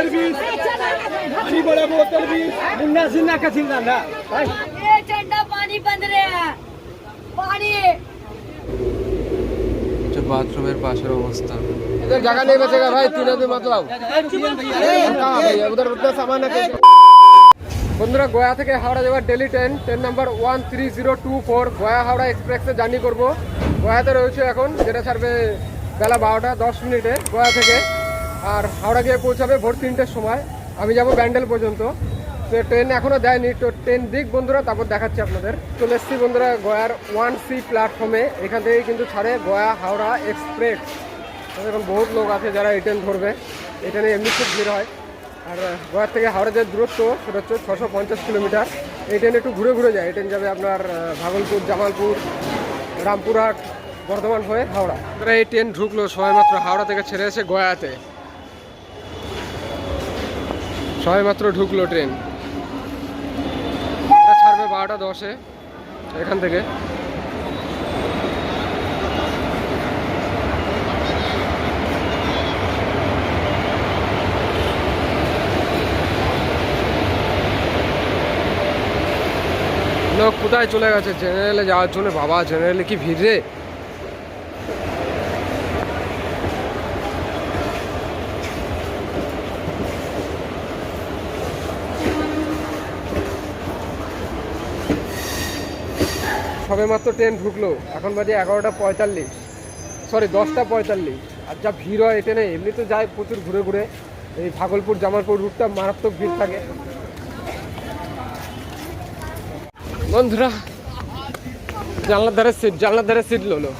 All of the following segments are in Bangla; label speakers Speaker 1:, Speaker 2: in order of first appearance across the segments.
Speaker 1: तलबीस पानी बड़ा वो तलबीस मुन्ना सिन्हा का सिंह ना
Speaker 2: ये ठंडा पानी बंद रहे हैं
Speaker 3: বাথরুমের পাশের অবস্থা।
Speaker 1: इधर जगह नहीं बचेगा भाई तीन आदमी मत लाओ उधर বন্ধুরা গয়া থেকে হাওড়া যাওয়ার daily train train number one three zero two four Gaya Howrah এক্সপ্রেসে জার্নি করব। গয়াতে রয়েছে এখন যেটা ছাড়বে বেলা বারোটা দশ মিনিটে গয়া থেকে। আর হাওড়া গিয়ে পৌঁছাবে ভোর তিনটের সময়। আমি যাব ব্যান্ডেল পর্যন্ত। তো ট্রেন এখনও দেয়নি, তো ট্রেন দিক বন্ধুরা, তারপর দেখাচ্ছি আপনাদের। চলে এসেছি বন্ধুরা গয়ার ওয়ান সি প্ল্যাটফর্মে এখান থেকে কিন্তু ছাড়ে গয়া হাওড়া এক্সপ্রেস এখন বহুত লোক আছে যারা এই ট্রেন ধরবে। এই ট্রেনে এমনি খুব ভিড় হয়। আর গয়ার থেকে হাওড়া যে দূরত্ব, সেটা হচ্ছে ছশো পঞ্চাশ কিলোমিটার। এই ট্রেন একটু ঘুরে ঘুরে যায়। এই ট্রেন যাবে আপনার ভাগলপুর, জামালপুর, রামপুরহাট, বর্ধমান হয়ে হাওড়া। এই ট্রেন ঢুকলো সবেমাত্র হাওড়া থেকে ছেড়ে এসে গয়াতে। সবেমাত্র ঢুকলো ট্রেন। ছাড়বে বারোটা দশে এখান থেকে। লোক কোথায় চলে গেছে? জেনারেলে যাওয়ার জন্য বাবা জেনারেলে কি ভিড় রে? সবেমাত্র ট্রেন ঢুকলো। এখন বাজে এগারোটা পঁয়তাল্লিশ। সরি দশটা পঁয়তাল্লিশ। আর যা ভিড় হয় ট্রেনে এমনি তো যায় প্রচুর ঘুরে ঘুরে। এই ভাগলপুর, জামালপুর রুটটা মারাত্মক ভিড় থাকে। বন্ধুরা, জানলার ধারে সিট জানলার ধারে সিট লোলো।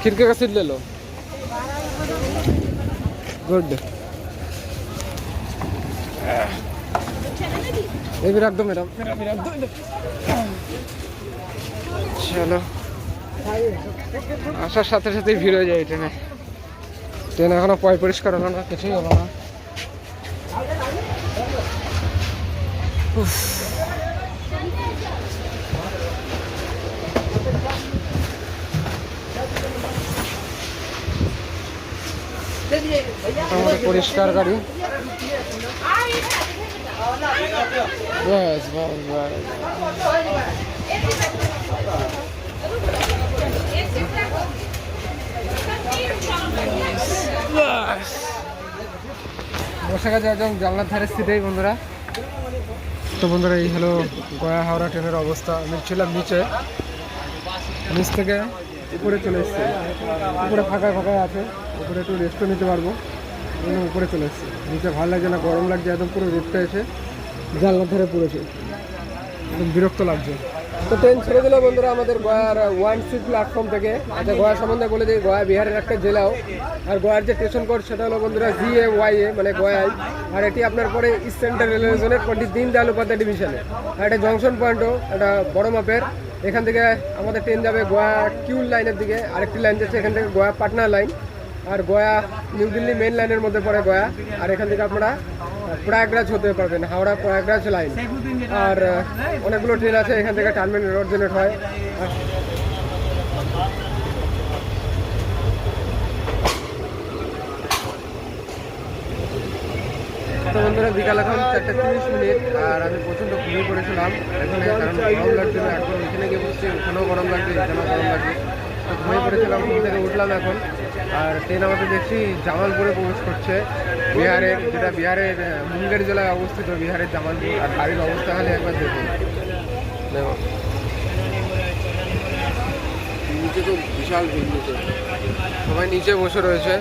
Speaker 1: খিড়কি সিট লেলো। গুড এই রাখ দো ম্যাডাম চলো। আসার সাথে সাথেই ভিড় হয়ে যায় ট্রেনে। ট্রেন এখনও পয় পরিষ্কার হলো না, কিছুই হলো না। পরিষ্কার গাড়ি। বাস বাস বাস বাস। গেছে একদম জানলার ধারে সিটেই বন্ধুরা। তো বন্ধুরা এই হলো গয়া হাওড়া ট্রেনের অবস্থা। আমি ছিলাম নিচে। নিচ থেকে উপরে চলে এসেছি। উপরে ফাঁকায় ফাঁকায় আছে। উপরে একটু রেস্টও নিতে পারব। জন্য উপরে চলে এসেছি। নিচে ভালো লাগছে না, গরম লাগছে, একদম পুরো রোদটা এসে জানলার ধারে পড়েছে। একদম বিরক্ত লাগছে। তো ট্রেন ছেড়ে দিল বন্ধুরা আমাদের গয়ার ওয়ান সি প্ল্যাটফর্ম থেকে। আচ্ছা গয়া সম্বন্ধে বলে দিই, গয়া বিহারের একটা জেলাও। আর গয়ার যে স্টেশন কোড সেটা হলো বন্ধুরা জি এ ওয়াই এ মানে গয়াই আর এটি আপনার পরে ইস্ট সেন্ট্রাল রেলওয়ে জোনের পন্ডিত দিন দয়াল উপাধ্যায় ডিভিশনে আর এটা জংশন পয়েন্টও এটা বড় মাপের। এখান থেকে আমাদের ট্রেন যাবে গয়া কিউল লাইনের দিকে। আরেকটি লাইন যাচ্ছে এখান থেকে গয়া পাটনা লাইন আর গয়া, নিউ দিল্লি মেন লাইনের মধ্যে পড়ে গয়া। আর এখান থেকে আপনারা প্রয়াগরাজ হতে পারবেন, হাওড়া প্রয়াগরাজ লাইন আর অনেকগুলো ট্রেন আছে, এখান থেকে টার্মিনাল রোড জেনারেট হয়। বন্ধুরা, বিকাল এখন চারটে তিরিশ মিনিট, আর আমি প্রচণ্ড ঘুমিয়ে পড়েছিলাম। এখানে কারণ গরম লাগছিল, এখন এখানে গিয়ে বসছি ওখানেও গরম লাগছে, এখানেও গরম লাগছে। ঘুমিয়ে পড়েছিলাম ঘুম থেকে উঠলাম এখন। আর ট্রেন আমাদের দেখছি জামালপুরে প্রবেশ করছে। বিহারের যেটা বিহারের মুঙ্গের জেলায় অবস্থিত, বিহারের জামালপুর। আর গাড়ির অবস্থা খালি একবার দেখুন। দেখো। নিচে তো বিশাল সবাই নিচে বসে রয়েছে।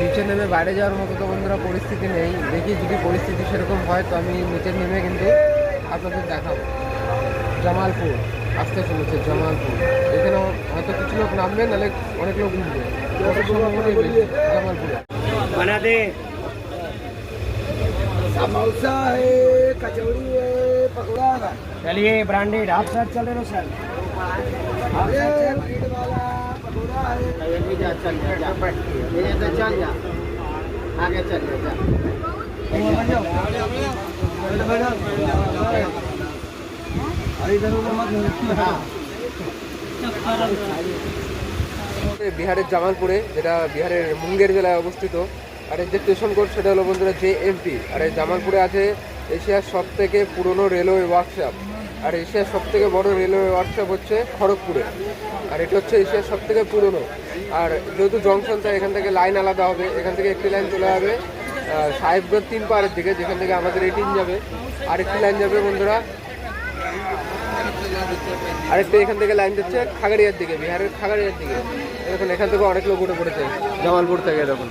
Speaker 1: নিচে নেমে বাইরে যাওয়ার মতো তো বন্ধুরা পরিস্থিতি নেই। দেখি যদি পরিস্থিতি সেরকম হয়, তো আমি নিচে নেমে কিন্তু আপনাদের দেখাবো। জামালপুর। আসতে চলেছে জামালপুর এখানে হয়তো কিছু লোক নামবে নাহলে অনেক লোক উঠবে কত সম্ভাবনাই বেশি জামালপুরে
Speaker 4: बना दे
Speaker 1: समोसा है कचौड़ी है पकौड़ा है
Speaker 4: चलिए ब्रांडेड आप साथ चल रहे हो सर
Speaker 1: वाला पकौड़ा है
Speaker 4: चल जा ये तो चल जा आगे चल जा
Speaker 1: বিহারের জামালপুরে, যেটা বিহারের মুঙ্গের জেলায় অবস্থিত, আর এর যে স্টেশন কোড, সেটা হলো বন্ধুরা জে এমপি আর এই জামালপুরে আছে এশিয়ার সব থেকে পুরনো রেলওয়ে ওয়ার্কশপ। আর এশিয়ার সব থেকে বড় রেলওয়ে ওয়ার্কশপ হচ্ছে খড়গপুরে। আর এটা হচ্ছে এশিয়ার সব থেকে পুরনো। আর যেহেতু জংশন, তাই এখান থেকে লাইন আলাদা হবে। এখান থেকে একটি লাইন চলে যাবে সাহেবগঞ্জ তিন পাহাড়ের দিকে, যেখান থেকে আমাদের এটিন যাবে। আরেকটি লাইন যাবে বন্ধুরা আরেকটা এখান থেকে লাইন যাচ্ছে খাগড়িয়ার দিকে বিহারের খাগড়িয়ার দিকে। দেখুন এখান থেকে অনেক লোক উঠে পড়েছে। জামালপুর থেকে দেখুন।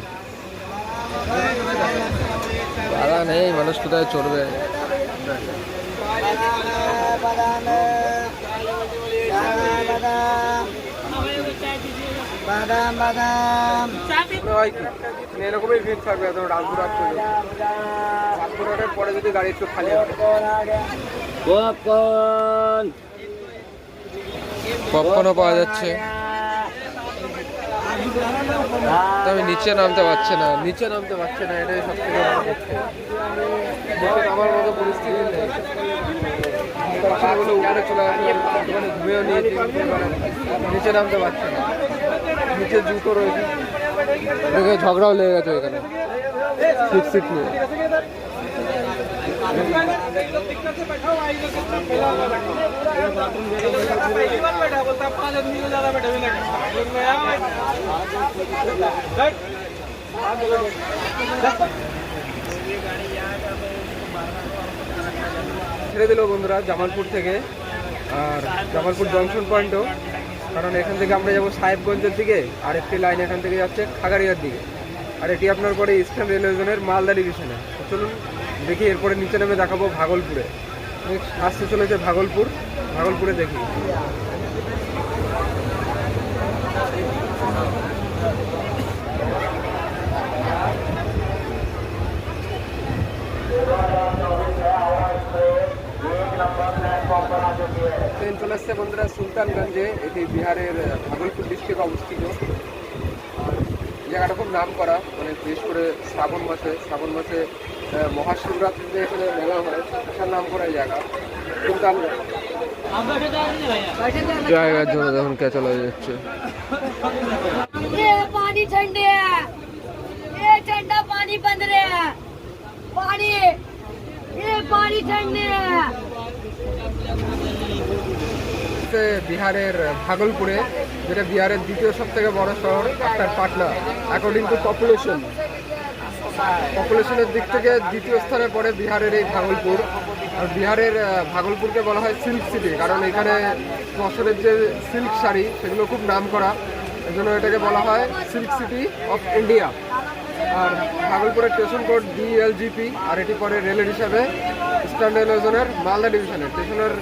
Speaker 1: বাধা নেই মানুষ কোথায় চড়বে?
Speaker 4: বাদাম বাদাম
Speaker 1: হয় কি? মানে এরকমই ভিড় থাকবে একদম রামপুরহাট পর্যন্ত। রামপুরহাটের পরে যদি গাড়ি একটু খালি হবে
Speaker 3: পপকর্নও পাওয়া যাচ্ছে।
Speaker 1: তবে নিচে নামতে পারছে না। নিচে নামতে পারছে না, এটাই সব থেকে নামার মতো পরিস্থিতি নেই। উপরে চলে ঘুমিয়েও নিয়েছি নিচে নামতে পারছে না। নিচে জুতো রয়েছে। ঝগড়াও লেগে গেছে এখানে। সিট সিট নিয়ে। ছেড়ে দিল বন্ধুরা জামালপুর থেকে। আর জামালপুর জংশন পয়েন্টও কারণ এখান থেকে আমরা যাব সাহেবগঞ্জের দিকে, আর একটি লাইন এখান থেকে যাচ্ছে খাগারিয়ার দিকে। আর এটি আপনার পরে ইস্টার্ন রেলওয়ে জোনের মালদা ডিভিশনে চলুন দেখি এরপরে নিচে নেমে দেখাবো ভাগলপুরে। আসতে চলেছে ভাগলপুর। ভাগলপুরে দেখি। ট্রেন চলে আসছে বন্ধুরা সুলতানগঞ্জে। এটি বিহারের ভাগলপুর ডিস্ট্রিক্টে অবস্থিত। জায়গাটা খুব নাম করা মানে বিশেষ করে শ্রাবণ মাসে শ্রাবণ মাসে মহাশিবরাত্রিতে এখানে মেলা হয় বিশাল নাম করা এই জায়গা সুলতানগঞ্জ জায়গার জন্য দেখুন কে চলে যাচ্ছে
Speaker 2: ये पानी ठंडे है ये ठंडा पानी बंद रहे है पानी ये पानी ठंडे है
Speaker 1: হচ্ছে বিহারের ভাগলপুরে যেটা বিহারের দ্বিতীয় সব থেকে বড় শহর after Patna according to population পপুলেশনের দিক থেকে দ্বিতীয় স্থানে পড়ে বিহারের এই ভাগলপুর। আর বিহারের ভাগলপুরকে বলা হয় সিল্ক সিটি, কারণ এখানে বছরের যে সিল্ক শাড়ি, সেগুলো খুব নাম করা। এই জন্য এটাকে বলা হয় সিল্ক সিটি অফ ইন্ডিয়া। আর ভাগলপুরের স্টেশন কোড ডিএলজিপি আর এটি পরে রেলের হিসাবে রেলওয়ে জোনের মালদা ডিভিশনের। স্টেশনের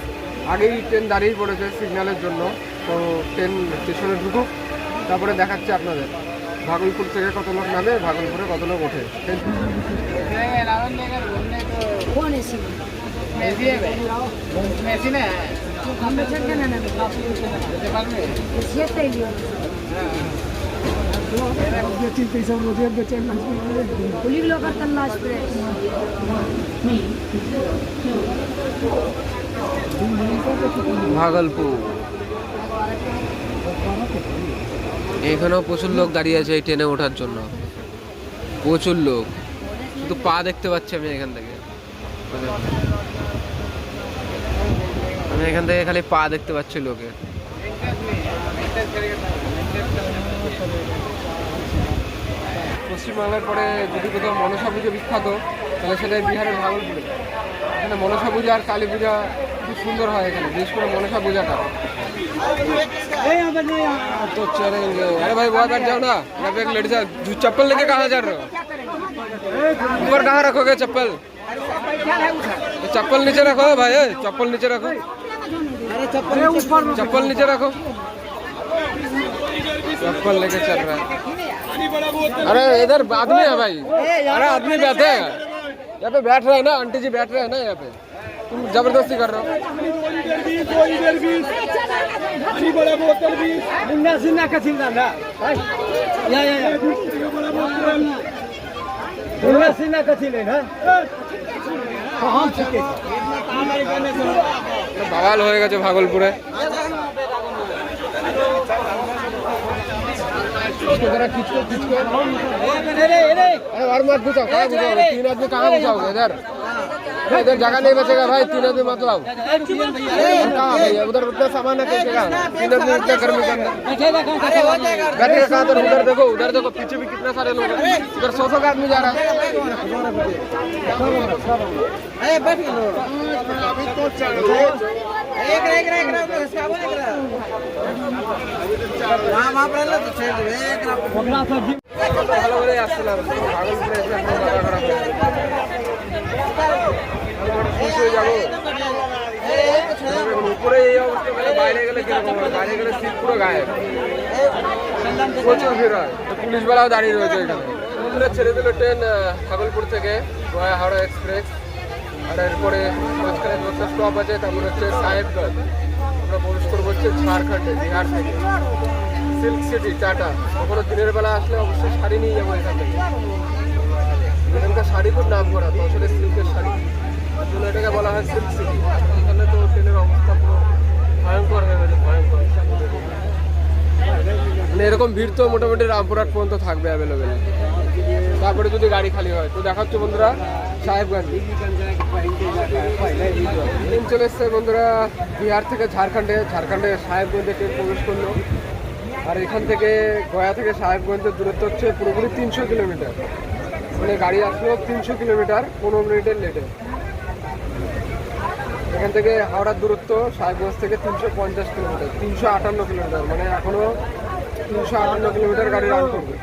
Speaker 1: আগেই ট্রেন দাঁড়িয়ে পড়েছে সিগন্যালের জন্য। তো ট্রেন স্টেশনে ঢুকুক, তারপরে দেখাচ্ছে আপনাদের। ভাগলপুর থেকে কত লোক নামে? ভাগলপুরে কত লোক ওঠে?
Speaker 2: कौन
Speaker 3: এখানেও প্রচুর লোক দাঁড়িয়ে আছে এই ট্রেনে ওঠার জন্য। প্রচুর লোক। শুধু পা দেখতে পাচ্ছি আমি এখান থেকে। আমি এখান থেকে খালি পা দেখতে পাচ্ছি লোকের
Speaker 1: পশ্চিমবাংলার পরে যদি কোথাও মনসা পুজো বিখ্যাত, তাহলে সেটা বিহারের ভাগলপুরে এখানে মনসা পূজা আর কালী পূজা খুব সুন্দর হয় এখানে, বিশেষ করে মনসা পূজাটা। तो चलेंगे अरे भाई वहाँ बैठ जाओ ना। यहाँ पे एक लड़की है चप्पल लेके कहाँ जा रहे हो? ऊपर कहाँ रखोगे चप्पल? चप्पल नीचे रखो भाई चप्पल नीचे रखो। चप्पल नीचे रखो। चप्पल लेके चल रहा है। अरे इधर आदमी है भाई। अरे आदमी बैठे हैं। यहाँ पे बैठ रहे हैं ना, आंटी जी बैठ रहे हैं ना यहाँ पे। तुम ज़बरदस्ती कर रहे हो। বাঙাল হয়ে গেছে ভাগলপুরে इसको जरा खींच को खींच को अरे और मत घुसाओ कहाँ घुसाओगे तीन आदमी कहाँ घुसाओगे इधर भाई, इधर जगह नहीं बचेगा भाई तीन आदमी मत लाओ कहाँ भैया उधर उतना सामान है कैसे कहाँ तीन आदमी इतना गर्मी के अंदर बैठेगा कहाँ तर उधर देखो उधर देखो पीछे भी कितने सारे लोग हैं उधर सौ सौ का आदमी जा रहा है ভালো করে আসছিলাম ভাগলপুরে এসে এখন মাথা খারাপ হয়ে যাব। উপরে এই অবস্থা মানে বাইরে গেলে কীরকম হয়? বাইরে গেলে সিট পুরো গায়েব। প্রচুর ভিড় হয়। পুলিশ দাঁড়িয়ে রয়েছে এখানে। বন্ধুরা ছেড়ে দিল ট্রেন ভাগলপুর থেকে গয়া হাওড়া এক্সপ্রেস। আর এরপরে মাঝখানে দশটা স্টপ আছে তারপর হচ্ছে সাহেবগঞ্জ। আমরা প্রবেশ করব হচ্ছে ঝাড়খণ্ডে, বিহার থেকে। Silk city, Tata. কখনো দিনের বেলা আসলে অবশ্যই শাড়ি নিয়ে যাব এখান থেকে। এখানকার শাড়ি খুব নাম করা তো সিল্কের শাড়ি। এটাকে বলা হয় সিটি। তো অবস্থা মানে এরকম ভিড় তো মোটামুটি রামপুরহাট পর্যন্ত থাকবে অ্যাভেলেবেল তারপরে যদি গাড়ি খালি হয়, তো দেখাচ্ছে বন্ধুরা সাহেবগঞ্জ চলে এসছে বন্ধুরা, বিহার থেকে ঝাড়খণ্ডে। ঝাড়খণ্ডে সাহেবগঞ্জে ট্রেন প্রবেশ করল। আর এখান থেকে গয়া থেকে সাহেবগঞ্জের দূরত্ব হচ্ছে পুরোপুরি তিনশো কিলোমিটার। মানে গাড়ি আসলো তিনশো কিলোমিটার, পনেরো মিনিটের লেটে। এখান থেকে হাওড়ার দূরত্ব সাহেবগঞ্জ থেকে তিনশো পঞ্চাশ কিলোমিটার তিনশো আটান্ন কিলোমিটার মানে এখনও তিনশো আটান্ন কিলোমিটার গাড়ি রান করবে।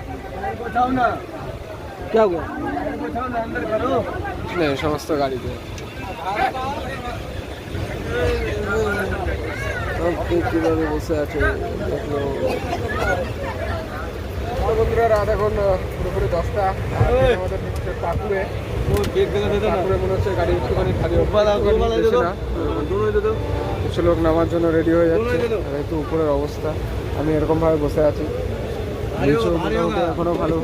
Speaker 1: সমস্ত গাড়িতে। কীভাবে বসে আছে? বন্ধুরা রাত এখন পুরোপুরি দশটা। আমাদের পাকুড়ে মনে। কিছু লোক নামার জন্য রেডি হয়ে যাচ্ছে। আর তো উপরের অবস্থা। আমি এরকম ভাবে বসে আছি। এখনও ভালো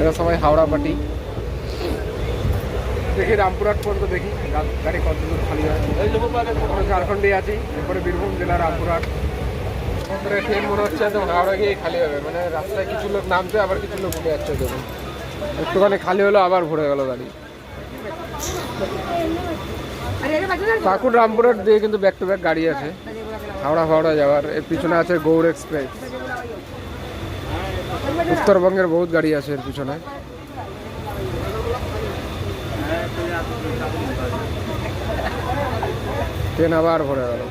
Speaker 1: এরা সবাই হাওড়া পাটি দেখি রামপুরহাট পর্যন্ত দেখি। গাড়ি কত দূর খালি হয়। ঝাড়খণ্ডে আছি। এরপরে বীরভূম জেলা রামপুরহাট। ট্রেন মনে হচ্ছে একদম হাওড়া গিয়ে খালি হবে। মানে রাস্তায় কিছু লোক নামছে, আবার কিছু লোক উঠে যাচ্ছে দেখুন। একটুখানি খালি হলো আবার ভরে গেল গাড়ি। পাকুড় রামপুরহাট দিয়ে কিন্তু ব্যাক টু ব্যাক গাড়ি আছে। হাওড়া ফাওড়া যাওয়ার, এর পিছনে আছে গৌড় এক্সপ্রেস উত্তরবঙ্গের বহুত গাড়ি আছে এর পিছনে। ট্রেন আবার ভরে গেল।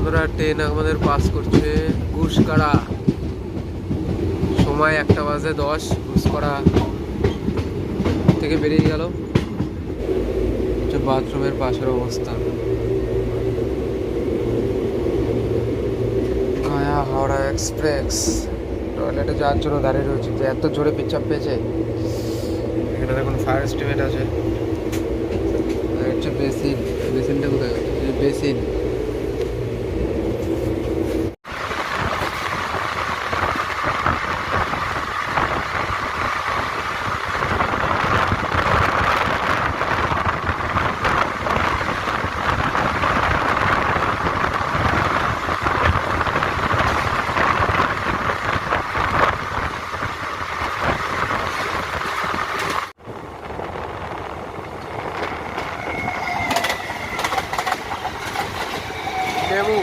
Speaker 1: বন্ধুরা, ট্রেন আমাদের পাস করছে ঘুষকাড়া। সময় একটা বাজে দশ, ঘুষকড়া থেকে বেরিয়ে গেল। বাথরুমের পাশের অবস্থা। হাওড়া এক্সপ্রেস। টয়লেটে যাওয়ার জন্য দাঁড়িয়ে রয়েছে যে এত জোরে পেচ্ছাপ পেয়েছে। এখানে দেখুন ফায়ার এস্টিমেট আছে। হচ্ছে বেসিন। বেসিনটা কোথায়? Basin MEMU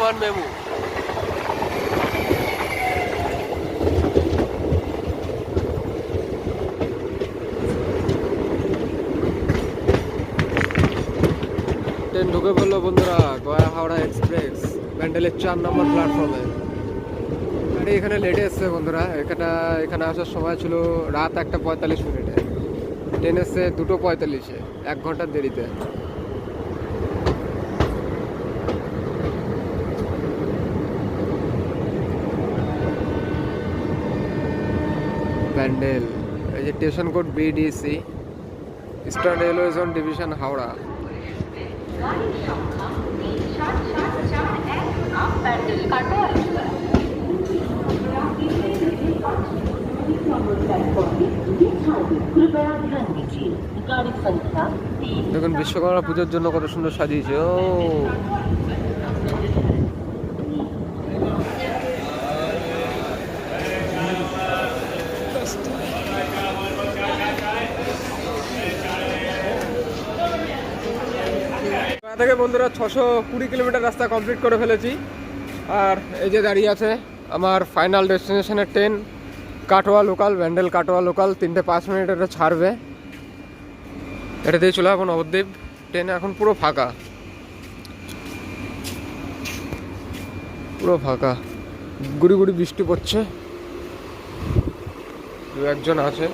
Speaker 1: Bardhaman MEMU train ঢুকে পড়ল বন্ধুরা, গয়া হাওড়া এক্সপ্রেস ব্যান্ডেলের চার নম্বর প্ল্যাটফর্মে গাড়ি এখানে লেটে এসছে বন্ধুরা এখানে এখানে আসার সময় ছিল রাত একটা পঁয়তাল্লিশ মিনিটে। ট্রেন এসছে দুটো পঁয়তাল্লিশে, এক ঘণ্টার দেরিতে। প্যান্ডেল, এই যে station code
Speaker 5: BDC eastern railway zone division Howrah.
Speaker 1: দেখুন, বিশ্বকর্মা পুজোর জন্য কত সুন্দর সাজিয়েছে। ও। থেকে বন্ধুরা ছশো কুড়ি কিলোমিটার রাস্তা কমপ্লিট করে ফেলেছি। আর এই যে দাঁড়িয়ে আছে আমার final ডেস্টিনেশনের train Katwa local Bandel Katwa local তিনটে পাঁচ মিনিট এটা ছাড়বে। এটা দিয়ে চলে যাব নবদ্বীপ। ট্রেন এখন পুরো ফাঁকা। পুরো ফাঁকা। গুড়ি গুড়ি বৃষ্টি পড়ছে। দু একজন আছে।